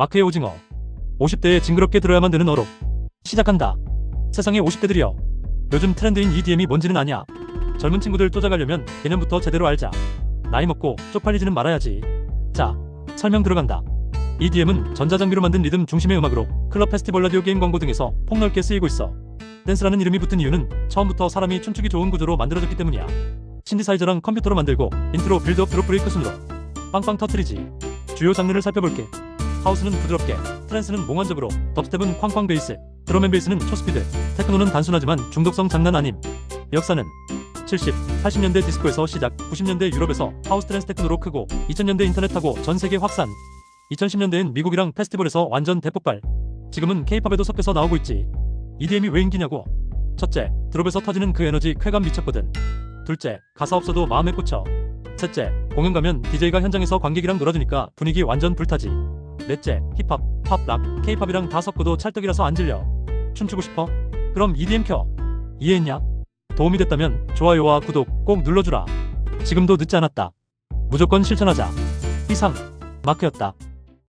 마크의 오징어. 50대에 징그럽게 들어야만 되는 어록. 시작한다. 세상의 50대들이여. 요즘 트렌드인 EDM이 뭔지는 아냐. 젊은 친구들 쪼작하려면 개념부터 제대로 알자. 나이 먹고 쪽팔리지는 말아야지. 자, 설명 들어간다. EDM은 전자장비로 만든 리듬 중심의 음악으로 클럽 페스티벌 라디오 게임 광고 등에서 폭넓게 쓰이고 있어. 댄스라는 이름이 붙은 이유는 처음부터 사람이 춤추기 좋은 구조로 만들어졌기 때문이야. 신디사이저랑 컴퓨터로 만들고 인트로 빌드업 드롭 브레이크 순으로 빵빵 터트리지. 주요 장르를 살펴볼게. 하우스는 부드럽게, 트랜스는 몽환적으로, 덥스텝은 쾅쾅 베이스, 드럼앤 베이스는 초스피드, 테크노는 단순하지만 중독성 장난 아님. 역사는 70, 80년대 디스코에서 시작, 90년대 유럽에서 하우스 트랜스 테크노로 크고, 2000년대 인터넷하고 전 세계 확산. 2010년대엔 미국이랑 페스티벌에서 완전 대폭발. 지금은 케이팝에도 섞여서 나오고 있지. EDM이 왜 인기냐고. 첫째, 드롭에서 터지는 그 에너지 쾌감 미쳤거든. 둘째, 가사 없어도 마음에 꽂혀. 셋째, 공연 가면 DJ가 현장에서 관객이랑 놀아주니까 분위기 완전 불타지. 넷째, 힙합, 팝, 락, 케이팝이랑 다 섞어도 찰떡이라서 안 질려. 춤추고 싶어? 그럼 EDM 켜. 이해했냐? 도움이 됐다면 좋아요와 구독 꼭 눌러주라. 지금도 늦지 않았다. 무조건 실천하자. 이상, 마크였다.